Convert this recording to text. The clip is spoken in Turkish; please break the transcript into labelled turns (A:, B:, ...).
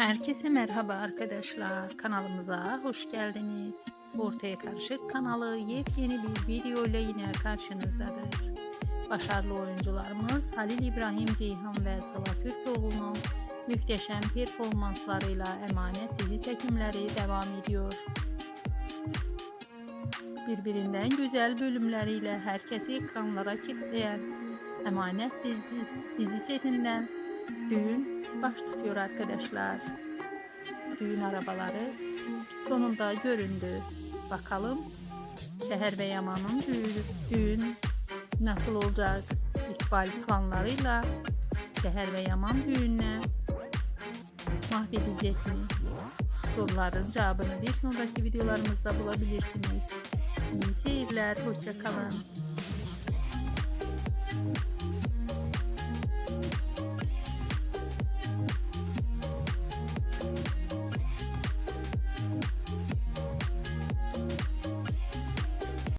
A: Herkese merhaba arkadaşlar. Kanalımıza hoş geldiniz. Ortaya Karışık kanalı yepyeni bir video ile yine karşınızdadır. Başarılı oyuncularımız Halil İbrahim Ceyhan ve Sıla Türkoğlu'nun muhteşem performanslarıyla Emanet dizi çekimleri devam ediyor. Birbirinden güzel bölümleriyle herkesi ekranlara kilitleyen Emanet dizi, dizi setinden düğün baş tutuyor arkadaşlar. Düğün arabaları sonunda göründü. Bakalım Seher ve Yaman'ın düğün, düğün nasıl olacak? İkbal planlarıyla Seher ve Yaman düğününe mahvedecek mi? Soruların cevabını bir sonraki videolarımızda bulabilirsiniz. İyi seyirler, hoşçakalın.